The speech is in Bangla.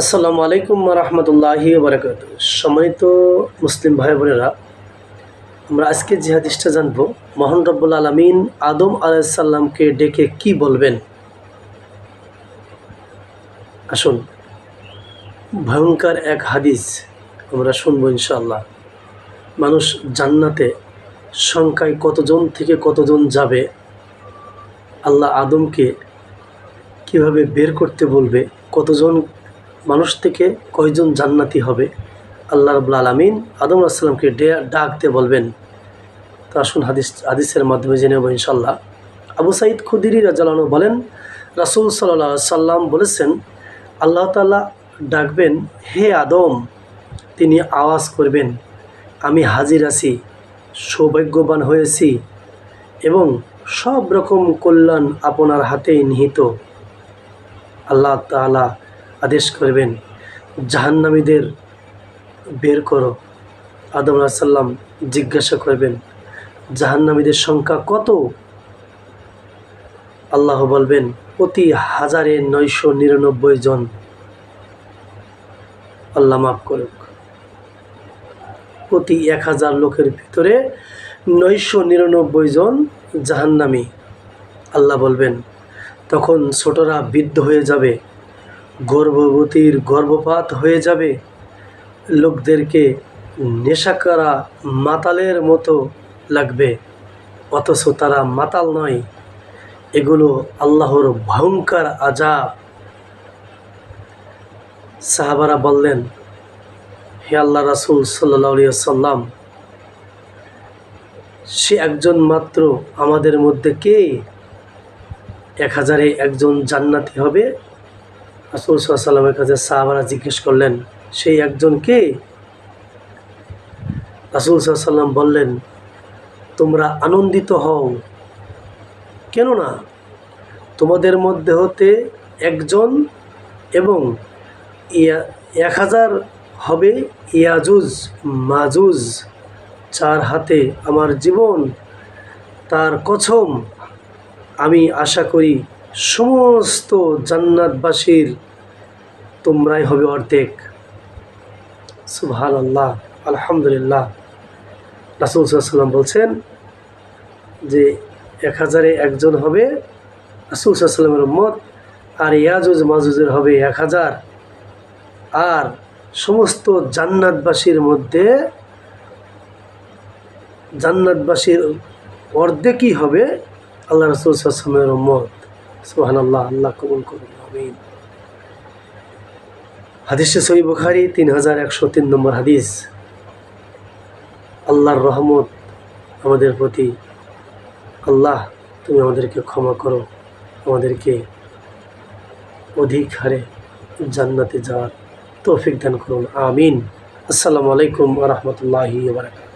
আসসালামু আলাইকুম রহমতুল্লাহি বারকাত সম্মানিত মুসলিম ভাই বোনেরা আমরা আজকে যে হাদিসটা জানব, মহান রব্বুল আলমিন আদম আলাইসাল্লামকে ডেকে কি বলবেন? আসুন ভয়ঙ্কর এক হাদিস আমরা শুনব ইনশাআল্লাহ। মানুষ জান্নাতে সংখ্যায় কতজন থেকে কতজন যাবে? আল্লাহ আদমকে কীভাবে বের করতে বলবে? কতজন মানুষ থেকে কয়জন জান্নাতি হবে? আল্লাহ রবুল আলমিন আদম আসসালামকে ডাকতে বলবেন। তো আসুন হাদিস, হাদিসের মাধ্যমে জেনে নেব ইনশাল্লাহ আবু সাইদ খুদিরি রাজালানু বলেন, রাসুল সাল্লাহ সাল্লাম বলেছেন, আল্লাহ তাল্লাহ ডাকবেন, হে আদম, তিনি আওয়াজ করবেন, আমি হাজির আছি, সৌভাগ্যবান হয়েছি এবং সব রকম কল্যাণ আপনার হাতেই নিহিত। আল্লাহ তালা আদেশ করবেন, জাহান্নামীদের বের করো। আদম সাল্লাম জিজ্ঞাসা করবেন, জাহান্নামীদের সংখ্যা কত? আল্লাহ বলবেন, প্রতি হাজারে নয়শো নিরানব্বই জন। আল্লাহ মাফ করুক। প্রতি এক হাজার লোকের ভিতরে নয়শো নিরানব্বই জন জাহান্নামী। আল্লাহ বলবেন, তখন ছোটরা বৃদ্ধ হয়ে যাবে। গর্ভবতীর গর্ভপাত হয়ে যাবে। লোকদেরকে নেশা করা মাতালের মতো লাগবে, অথচ তারা মাতাল নয়। এগুলো আল্লাহর ভয়ঙ্কর আজাব সাহাবারা বললেন, হে আল্লাহ রাসুল সাল্লা সাল্লাম সে একজন মাত্র আমাদের মধ্যে কে? এক হাজারে একজন জান্নাতি হবে রাসুল সাল্লামের কাছে সাহাবারা জিজ্ঞেস করলেন, সেই একজন কে? রাসুল সাল্লাম বললেন, তোমরা আনন্দিত হও। কেননা তোমাদের মধ্যে হতে একজন এবং এক হাজার হবে ইয়াজুজ, মাজুজ। চার হাতে আমার জীবন, তার কছম। আমি আশা করি সমস্ত জান্নাতবাসীর তোমরাই হবে অর্ধেক। সুবহান আল্লাহ আলহামদুলিল্লাহ। রাসুল সাল্লাম বলছেন যে, এক হাজারে একজন হবে রাসুল সাল্লামের মত আর ইয়াজুজ মাজুজের হবে এক হাজার। আর সমস্ত জান্নাতবাসীর মধ্যে জান্নাতবাসীর অর্ধেকই হবে আল্লাহ রসুল সাল্লামের মত সুহান আল্লাহ আল্লাহ কবুল করুন, আমিন। হাদিসে সই বুখারি তিন হাজার একশো তিন নম্বর হাদিস। আল্লাহর রহমত আমাদের প্রতি। আল্লাহ, তুমি আমাদেরকে ক্ষমা করো। আমাদেরকে অধিক হারে জান্নাতে যাওয়ার তৌফিক দান করুন। আমিন। আসসালামু আলাইকুম রহমতুল্লাহি বারকাত